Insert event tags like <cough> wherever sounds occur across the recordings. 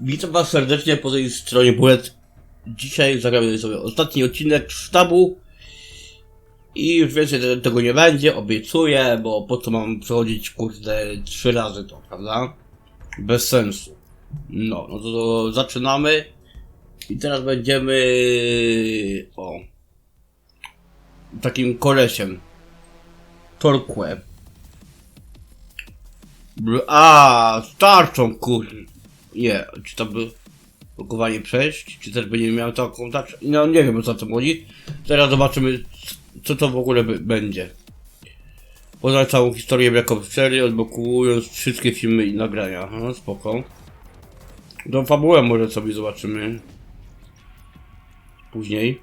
Witam was serdecznie po tej stronie Bullet. Dzisiaj zagramy sobie ostatni odcinek sztabu. I już więcej te- tego nie będzie, obiecuję, bo po co mam przechodzić kurde trzy razy to, prawda? Bez sensu. No, no to, to zaczynamy. I teraz będziemy o takim kolesiem. Torque. A, starczą kur... Nie, czy to by blokowanie przejść, czy też będzie miał taką tarczę? No nie wiem o co to chodzi. Teraz zobaczymy co to w ogóle by, będzie. Poznać całą historię Black Ops 4, odblokując wszystkie filmy i nagrania. No spoko. Tą fabułę może sobie zobaczymy. Później.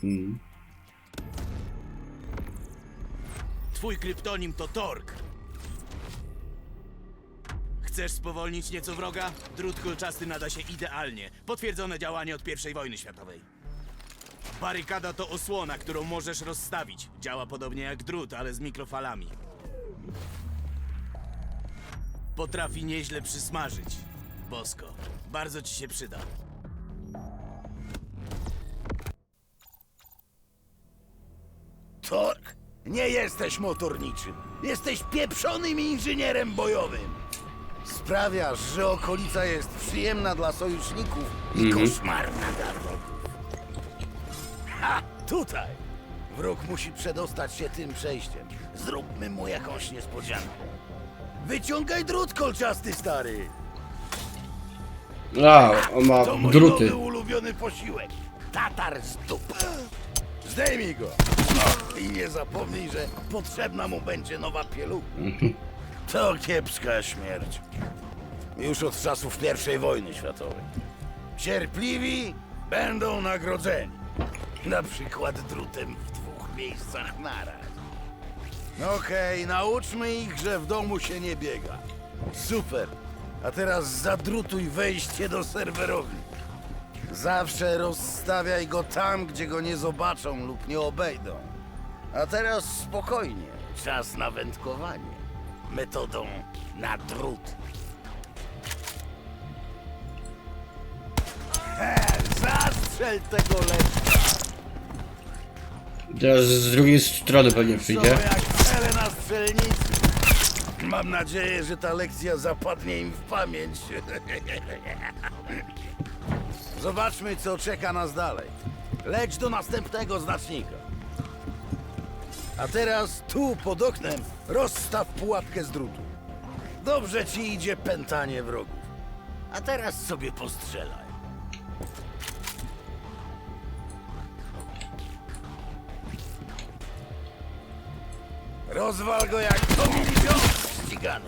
Hmm. Twój kryptonim to Tork. Chcesz spowolnić nieco wroga? Drut kolczasty nada się idealnie. Potwierdzone działanie od I wojny światowej. Barykada to osłona, którą możesz rozstawić. Działa podobnie jak drut, ale z mikrofalami. Potrafi nieźle przysmażyć. Bosko, bardzo ci się przyda. Tork, nie jesteś motorniczym. Jesteś pieprzonym inżynierem bojowym. Sprawiasz, że okolica jest przyjemna dla sojuszników i koszmarna dla wrogów. Ha! Tutaj! Wróg musi przedostać się tym przejściem. Zróbmy mu jakąś niespodziankę. Wyciągaj drut kolczasty, stary! A, on ma To mój druty. nowy ulubiony posiłek. Tatar z. Zdejmij go. No, I nie zapomnij, że potrzebna mu będzie nowa pielucha. To kiepska śmierć. Już od czasów I wojny światowej. Cierpliwi będą nagrodzeni. Na przykład drutem w dwóch miejscach naraz. Okej, nauczmy ich, że w domu się nie biega. Super. A teraz zadrutuj wejście do serwerowni. Zawsze rozstawiaj go tam, gdzie go nie zobaczą lub nie obejdą. A teraz spokojnie. Czas na wędkowanie. Metodą na drut. He, zastrzel tego leszcza. Teraz z drugiej strony pewnie przyjdzie. jak cele na strzelnicy. Mam nadzieję, że ta lekcja zapadnie im w pamięć. <laughs> Zobaczmy, co czeka nas dalej. Leć do następnego znacznika. A teraz tu, pod oknem, rozstaw pułapkę z drutu. Dobrze ci idzie pętanie wrogów. A teraz sobie postrzelaj. Rozwal go jak Tommy ścigany.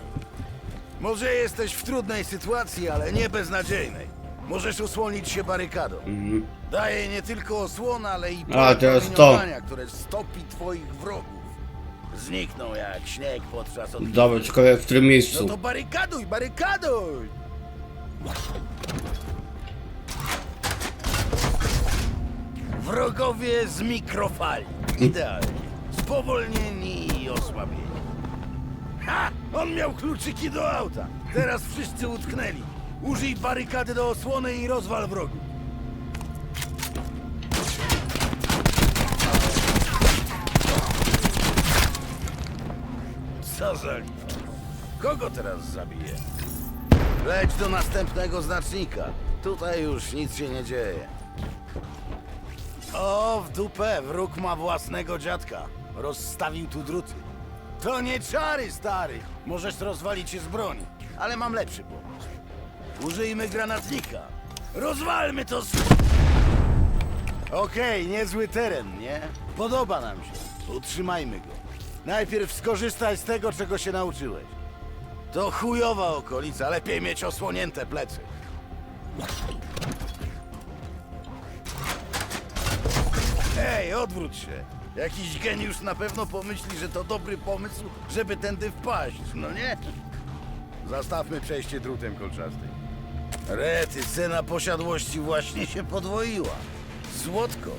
Może jesteś w trudnej sytuacji, ale nie beznadziejnej. Możesz osłonić się barykadą. Daje nie tylko osłonę, ale i A, teraz to. promieniowania, które stopi twoich wrogów. Znikną jak śnieg podczas od... Dobra, ciekawe w którym No miejscu. to barykaduj, barykaduj! Wrogowie z mikrofali. Idealnie. Spowolnieni i osłabieni. Ha! On miał kluczyki do auta. Teraz wszyscy utknęli. Użyj barykady do osłony i rozwal wrogów. Co za lipa. Kogo teraz zabije? Leć do następnego znacznika. Tutaj już nic się nie dzieje. O, w dupę, wróg ma własnego dziadka. Rozstawił tu druty. To nie czary, stary. Możesz rozwalić się z broni, ale mam lepszy pomysł. Użyjmy granatnika. Rozwalmy to z... Okej, niezły teren, nie? Podoba nam się. Utrzymajmy go. Najpierw skorzystaj z tego, czego się nauczyłeś. To chujowa okolica, lepiej mieć osłonięte plecy. Ej, odwróć się. Jakiś geniusz na pewno pomyśli, że to dobry pomysł, żeby tędy wpaść, no nie? Zastawmy przejście drutem kolczastym. Rety, cena posiadłości właśnie się podwoiła. Słodko.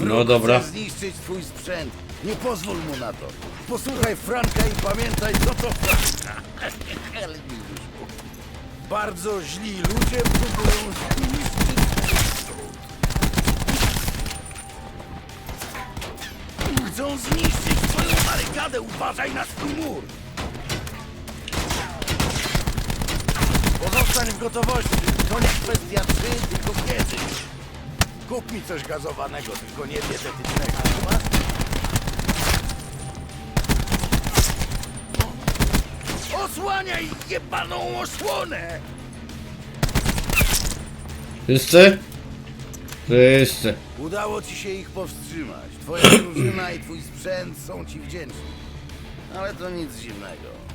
No dobra. Chce zniszczyć twój sprzęt Nie pozwól mu na to. Posłuchaj Franka i pamiętaj, co to <laughs> Franka. Bardzo źli ludzie próbują zniszczyć Chcą zniszczyć twoją barykadę. Uważaj na swój mur. Pozostań w gotowości. To nie kwestia trzy, tylko wiedzy. Kup mi coś gazowanego, tylko nie dietetycznego. Masz? Osłaniaj jebaną osłonę! Wszyscy? Wszyscy. Udało ci się ich powstrzymać. Twoja drużyna i twój sprzęt są ci wdzięczni. Ale to nic dziwnego.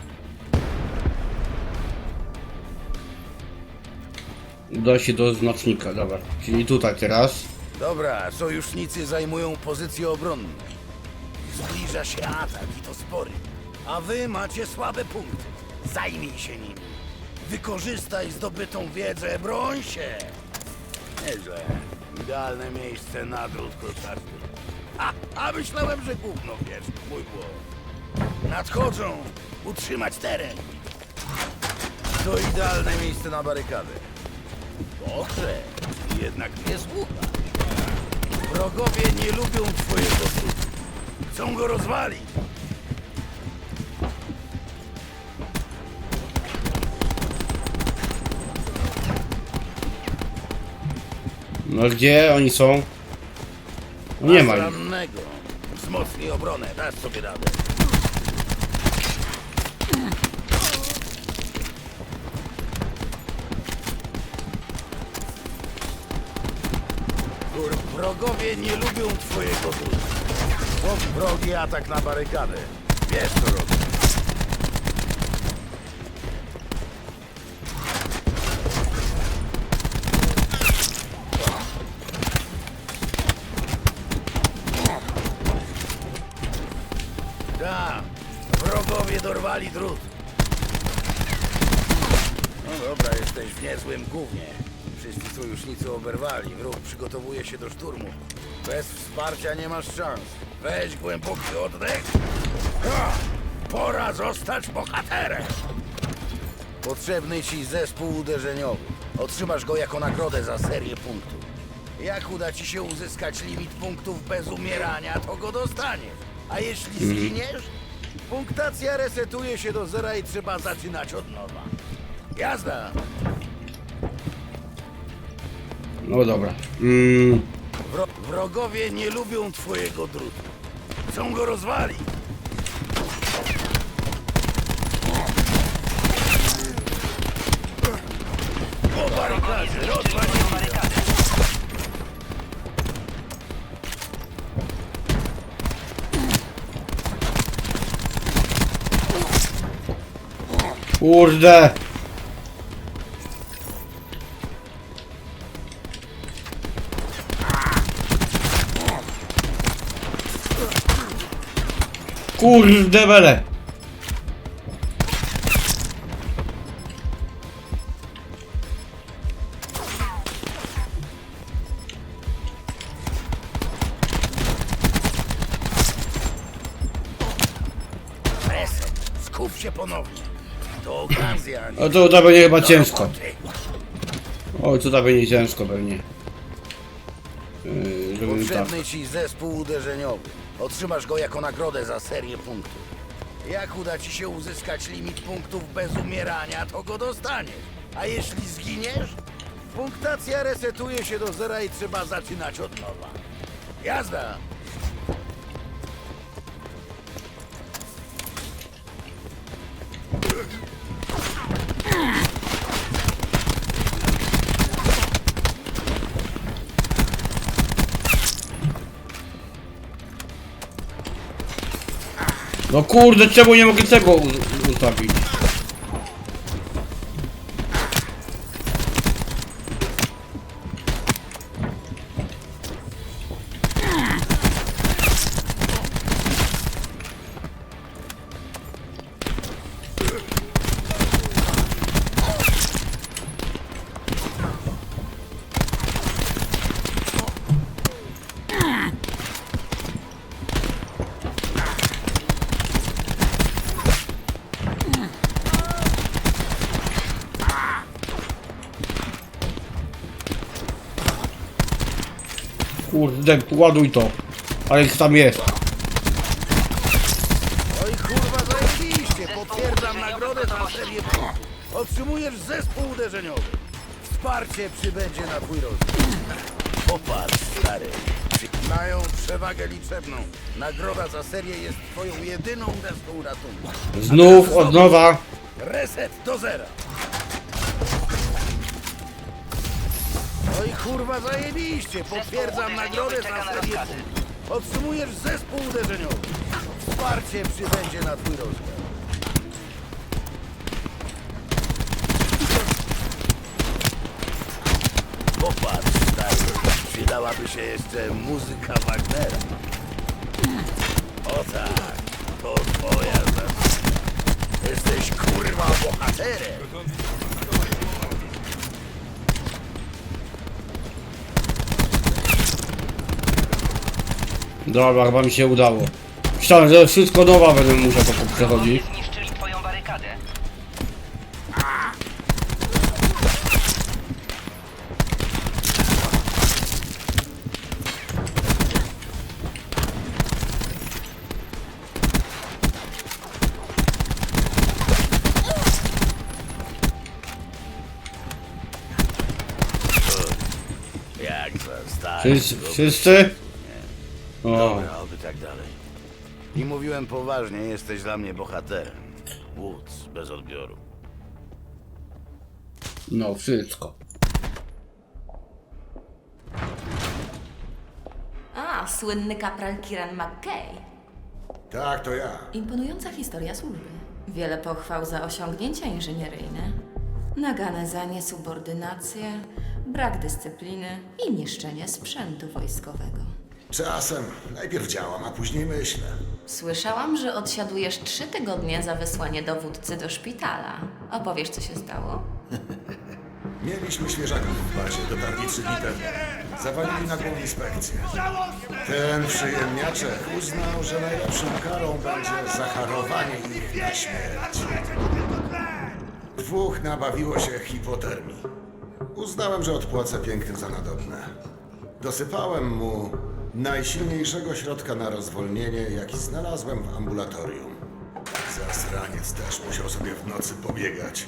Uda się do znacznika, dobra. Czyli tutaj teraz. Dobra, sojusznicy zajmują pozycje obronne. Zbliża się atak i to spory. A wy macie słabe punkty. Zajmij się nimi. Wykorzystaj zdobytą wiedzę, broń się. Nieźle. Idealne miejsce na drut kruczarski. A, a myślałem, że gówno wiesz. Mój błąd. Nadchodzą. Utrzymać teren. To idealne miejsce na barykadę. Dobrze. Jednak nie słucha. Wrogowie nie lubią twojego trudu. Chcą go rozwalić. No gdzie oni są? Nie ma ich. Rannego. Wzmocnij obronę, dasz sobie radę. Wrogowie nie lubią twojego trudu. Chłop wrogi atak na barykadę. Wiesz co robić. Tak, wrogowie dorwali drut. No dobra, jesteś w niezłym gównie. Wszyscy sojusznicy oberwali, wróg przygotowuje się do szturmu. Bez wsparcia nie masz szans. Weź głęboki oddech. Ha! Pora zostać bohaterem! Potrzebny ci zespół uderzeniowy. Otrzymasz go jako nagrodę za serię punktów. Jak uda ci się uzyskać limit punktów bez umierania, to go dostaniesz. A jeśli zginiesz, punktacja resetuje się do zera i trzeba zaczynać od nowa. Jazda! No dobra. Mm, Wro wrogowie nie lubią twojego drutu. Chcą go rozwalić. Po barykadzie, kurde! Kurde bele! Reset. Skup się ponownie. To okazja. nie O to to będzie chyba ciężko. Oj, to to będzie ciężko pewnie. Yy, tak. Potrzebny ci zespół uderzeniowy. Otrzymasz go jako nagrodę za serię punktów. Jak uda ci się uzyskać limit punktów bez umierania, to go dostaniesz. A jeśli zginiesz, punktacja resetuje się do zera i trzeba zaczynać od nowa. Jazda! No kurde, czemu nie mogę tego ustawić? Kurde, ładuj to. Ale ich tam jest. Oj kurwa, zajebiście! Potwierdzam nagrodę za serię punktów. Otrzymujesz zespół uderzeniowy. Wsparcie przybędzie na twój rozwój. Popatrz, stary. Mają przewagę liczebną. Nagroda za serię jest twoją jedyną deską ratunku. Znów, od nowa. Reset do zera. Kurwa, zajebiście! Potwierdzam nagrodę za serię punktów. Otrzymujesz zespół uderzeniowy. Wsparcie przybędzie na twój rozwój. Popatrz, stary. Przydałaby się jeszcze muzyka Wagnera. O tak, to twoja zasługa. Jesteś kurwa bohaterem. Dobra, chyba mi się udało. Myślałem, że wszystko nowa będę musiał to przechodzić. Zniszczyli twoją barykadę. Jak za stary. Wszyscy? wszyscy? O, Dobra, oby tak dalej. I mówiłem poważnie, jesteś dla mnie bohaterem. Woods, bez odbioru. no wszystko. A, słynny kapral Kiran McKay. Tak, to ja. Imponująca historia służby. Wiele pochwał za osiągnięcia inżynieryjne, nagane za niesubordynację, brak dyscypliny i niszczenie sprzętu wojskowego. Czasem najpierw działam, a później myślę. Słyszałam, że odsiadujesz trzy tygodnie za wysłanie dowódcy do szpitala. Opowiesz, co się stało? <laughs> Mieliśmy świeżaków w bazie, dotarli trzy dni temu. Zawalili nagłą inspekcję. Ten przyjemniaczek uznał, że najlepszą karą będzie zacharowanie ich na śmierć. Dwóch nabawiło się hipotermii. Uznałem, że odpłacę pięknym za nadobne. Dosypałem mu najsilniejszego środka na rozwolnienie, jaki znalazłem w ambulatorium. Zasraniec też musiał sobie w nocy pobiegać.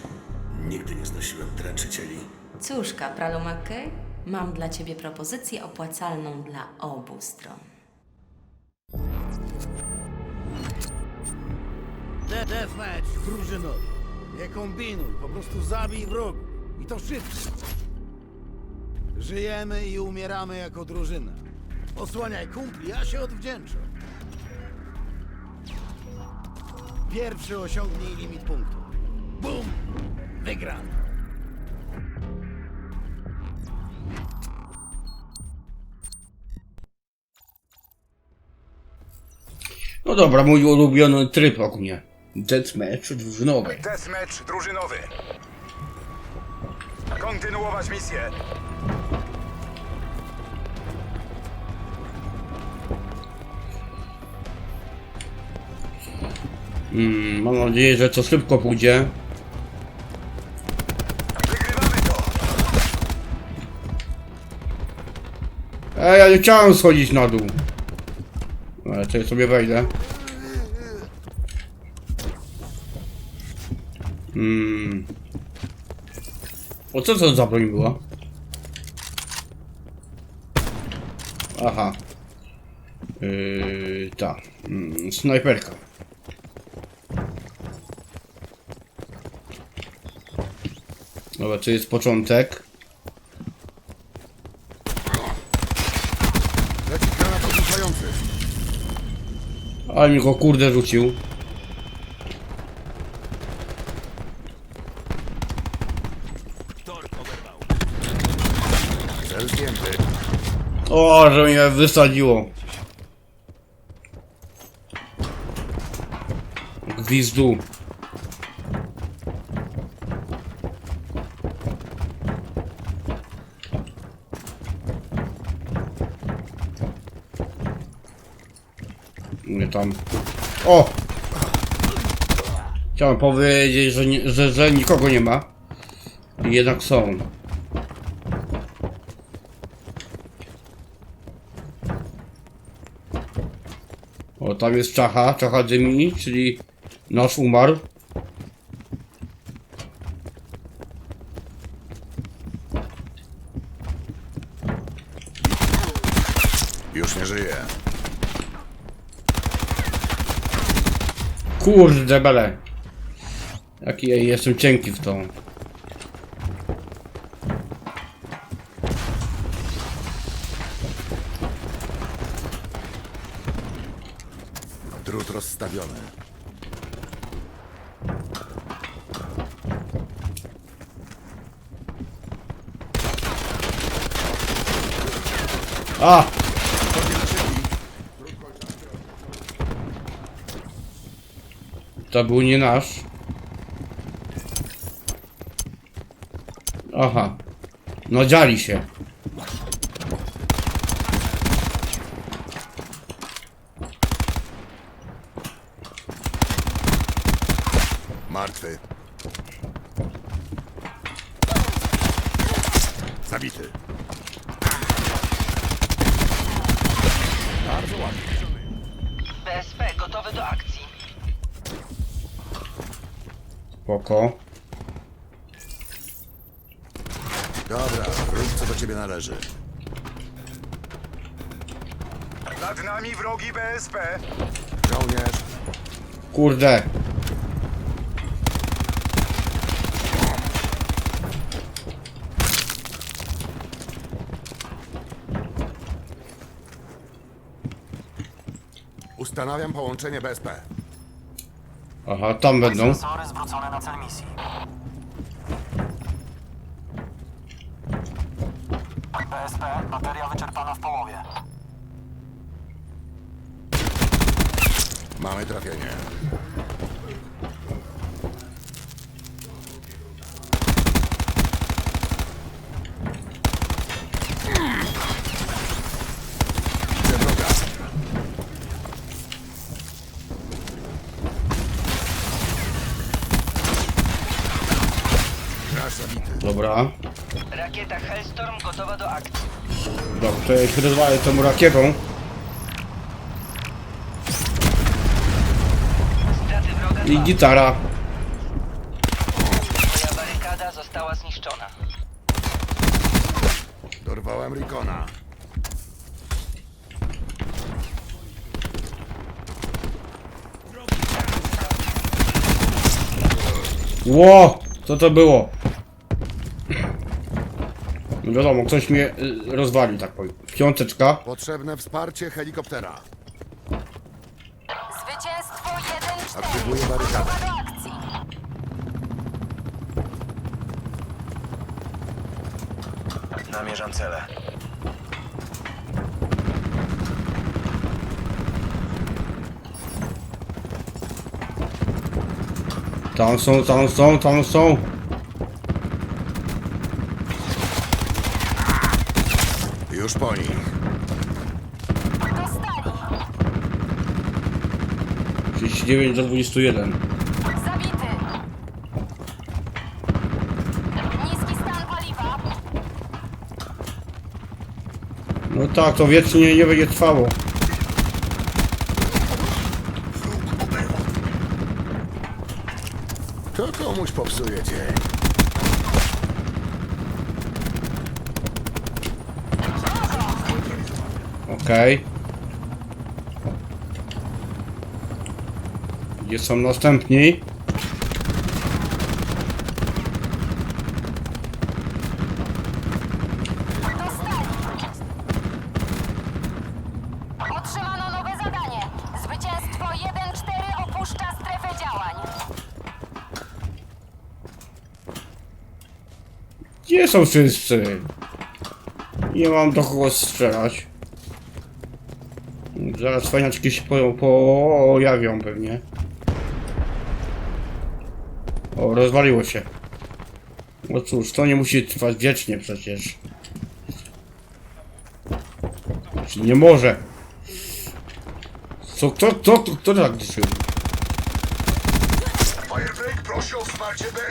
Nigdy nie znosiłem dręczycieli. Cóż, kapralu McKay, mam dla ciebie propozycję opłacalną dla obu stron. De- Deathmatch drużynowy. Nie kombinuj, po prostu zabij wrogów. I to wszystko. Żyjemy i umieramy jako drużyna. Osłaniaj kumpli, a się odwdzięczę. Pierwszy osiągnij limit punktu. Bum! Wygrany. No dobra, mój ulubiony tryb ogólnie. Deathmatch drużynowy. Deathmatch drużynowy. Kontynuować misję. Mm, mam nadzieję, że to szybko pójdzie. Ej, ja nie chciałem schodzić na dół. Ale tutaj sobie wejdę. Hmm. O co to za broń była? Aha. Yy, ta. Mm, snajperka. Dobra, to jest początek. Leci granat odrzucający. Ale mi go kurde rzucił. Cel zdjęty. O, że mnie wysadziło. Gwizdu. tam. O! Chciałem powiedzieć, że, nie, że, że nikogo nie ma. Jednak są. O, tam jest Czacha, Czacha Gemini, czyli nasz umarł. Kurde bele. Jaki ja jestem cienki w tą. Drut rozstawiony. A! To był nie nasz. Aha. No dziali się. Martwy. Zabity. Spoko. Dobra, rób co do ciebie należy. Nad nami wrogi BSP. Żołnierz. Kurde. Ustanawiam połączenie BSP. Aha, tam będą. Sensory zwrócone na cel misji. PSP, bateria wyczerpana w połowie. Mamy trafienie. Widzę wroga. Nasz zabity. Dobra. Rakieta Hellstorm gotowa do akcji. Dobra, to ja się rozwalę tą rakietą. Straty wroga I 2. gitara. Twoja barykada została zniszczona. Dorwałem Rikona. Ło! Co to było? No wiadomo, ktoś mnie y, rozwalił, tak powiem. Piąteczka. Potrzebne wsparcie helikoptera. Zwycięstwo 1-4. Aktywuję barykadę. Gotowa do akcji. Namierzam cele. Tam są, tam są, tam są. Już po nich. Dostali. 39 do 21. Zabity. Niski stan paliwa. No tak, to wiecznie nie będzie trwało. To komuś popsuje dzień. Okej. Gdzie są następni? Otrzymano nowe zadanie. Zwycięstwo 1-4 opuszcza strefę działań. Gdzie są wszyscy? Nie mam do kogo strzelać. Zaraz fajniaczki się po, pojawią pewnie. O, rozwaliło się. No cóż, to nie musi trwać wiecznie przecież. Czy nie może? Co, kto, kto, kto, kto tak dzisiaj? Firebreak prosi o wsparcie BSP.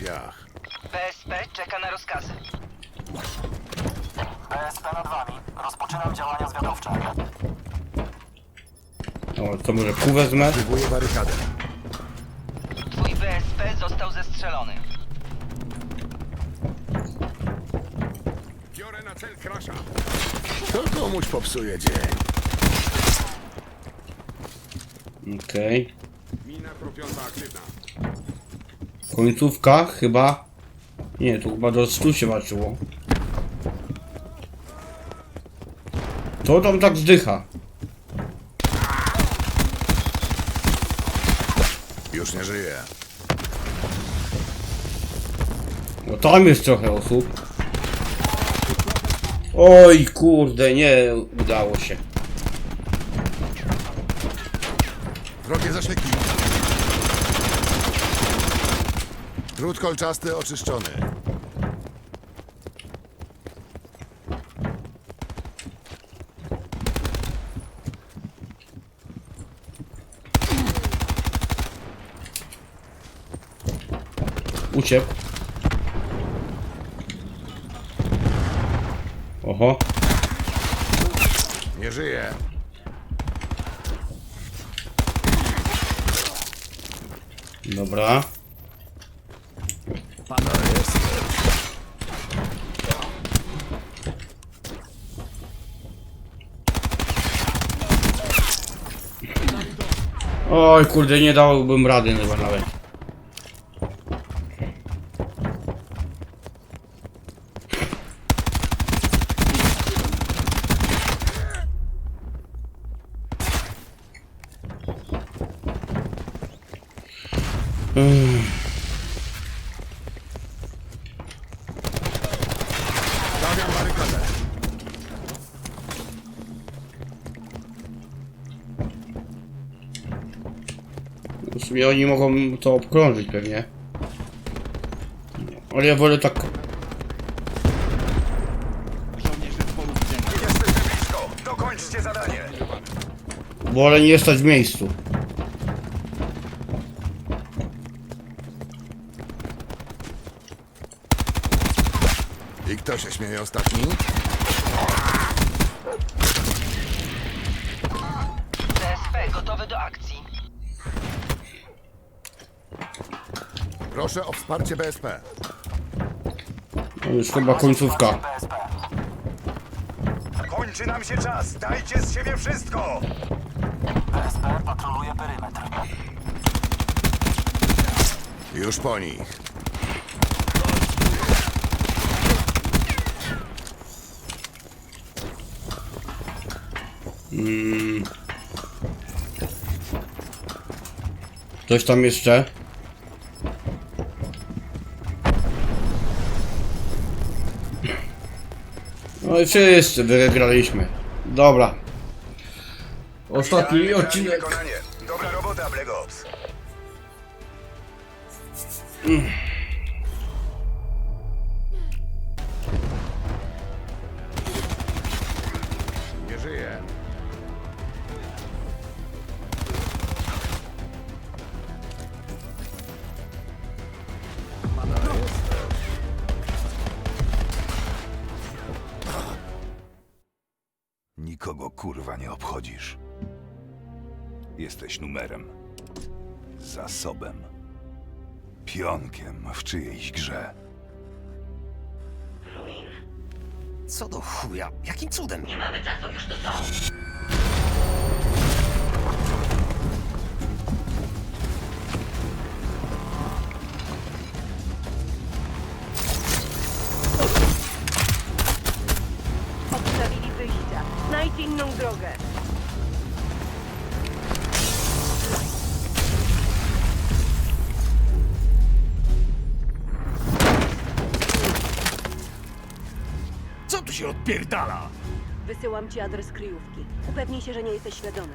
Piach. BSP czeka na rozkazy. BSP nad wami. Rozpoczynam działania zwiadowcze. O, to może pół wezmę? Próbuję barykadę. Twój BSP został zestrzelony. Biorę na cel krasza. To komuś popsuje dzień. Okej. Mina kropiąca aktywna. Końcówka chyba... Nie, tu chyba do 100 się walczyło. To tam tak zdycha. Już nie żyje. No tam jest trochę osób. Oj kurde, nie udało się. Drut kolczasty oczyszczony. Uciekł. Oho. Nie żyje. Dobra. Oj kurde, nie dałbym rady chyba nawet. Stawiam barykadę. W sumie oni mogą to obkrążyć pewnie. Ale ja wolę tak... Jesteśmy blisko. Dokończcie zadanie. Wolę nie stać w miejscu. I kto się śmieje ostatni? Wsparcie BSP. To już chyba końcówka. Kończy nam się czas. Dajcie z siebie wszystko. BSP patroluje perymetr. Już po nich. Coś tam jeszcze? No i wszyscy wygraliśmy. Dobra. Ostatni odcinek. Dobra robota, Black Ops. Nie Jesteś numerem. Zasobem. Pionkiem w czyjejś grze. Co do chuja? Jakim cudem? Odstawili Odpierdala? Wysyłam ci adres kryjówki. Upewnij się, że nie jesteś śledzony.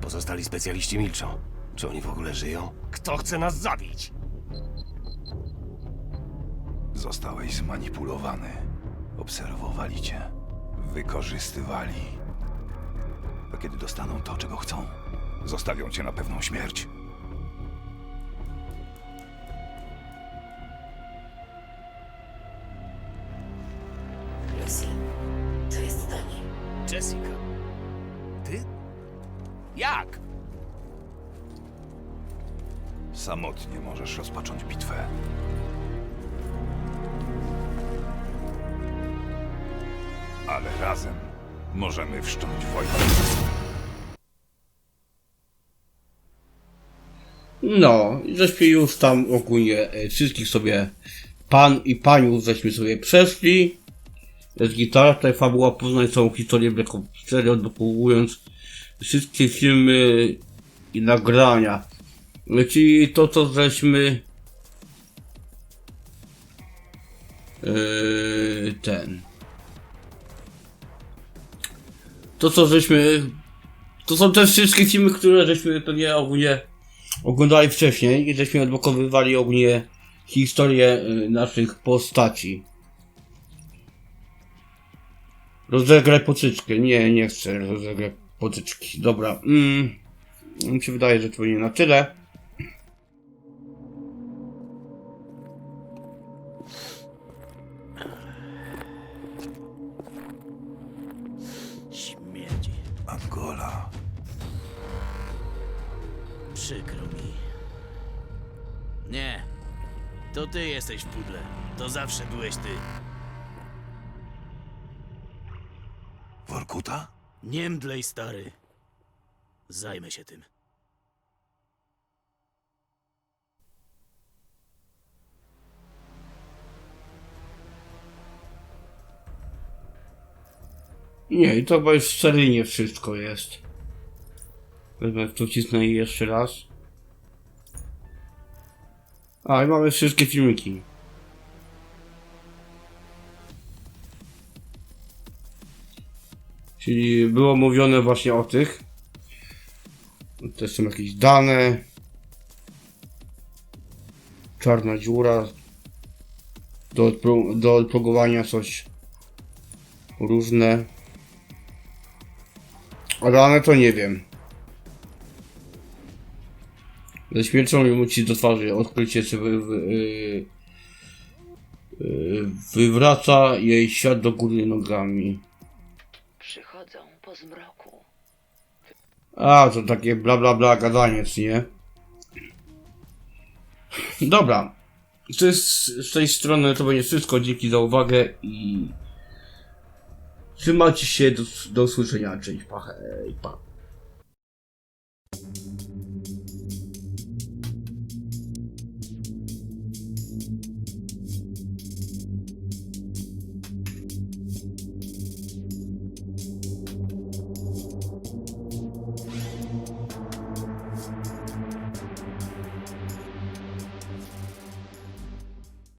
Pozostali specjaliści milczą. Czy oni w ogóle żyją? Kto chce nas zabić? Zostałeś zmanipulowany. Obserwowali cię. Wykorzystywali. kiedy dostaną to, czego chcą. Zostawią cię na pewną śmierć. No, żeśmy już tam ogólnie e, wszystkich sobie pan i panią żeśmy sobie przeszli. Jest gitara, tutaj fabuła poznaj całą historię Black Ops 4, odblokowując wszystkie filmy i nagrania. No, Czyli to, co żeśmy yy, ten to, co żeśmy to są te wszystkie filmy, które żeśmy to nie ogólnie oglądali wcześniej i żeśmy odblokowywali ogólnie historię y, naszych postaci. Rozegraj potyczkę. Nie, nie chcę rozegrać potyczki. Dobra. Mm, mi się wydaje, że to nie na tyle. Śmierdzi. Angola. Przykro. Nie. To ty jesteś w pudle. To zawsze byłeś ty. Workuta? Nie mdlej, stary. Zajmę się tym. Nie, i to chyba już seryjnie wszystko jest. Wezmę w to wcisnę i jeszcze raz. A, i mamy wszystkie filmiki. Czyli było mówione właśnie o tych. To są jakieś dane. Czarna dziura. Do, do odprogowania coś. Różne. A dane to nie wiem. Ze śmiercią mi muci do twarzy odkrycie się wy, wy, yy, yy, wywraca jej świat do góry nogami. Przychodzą po zmroku. A, to takie bla bla bla gadaniec, nie? Dobra. To jest z tej strony to będzie wszystko. Dzięki za uwagę i trzymajcie się do, do usłyszenia. Cześć, pa, hej, pa.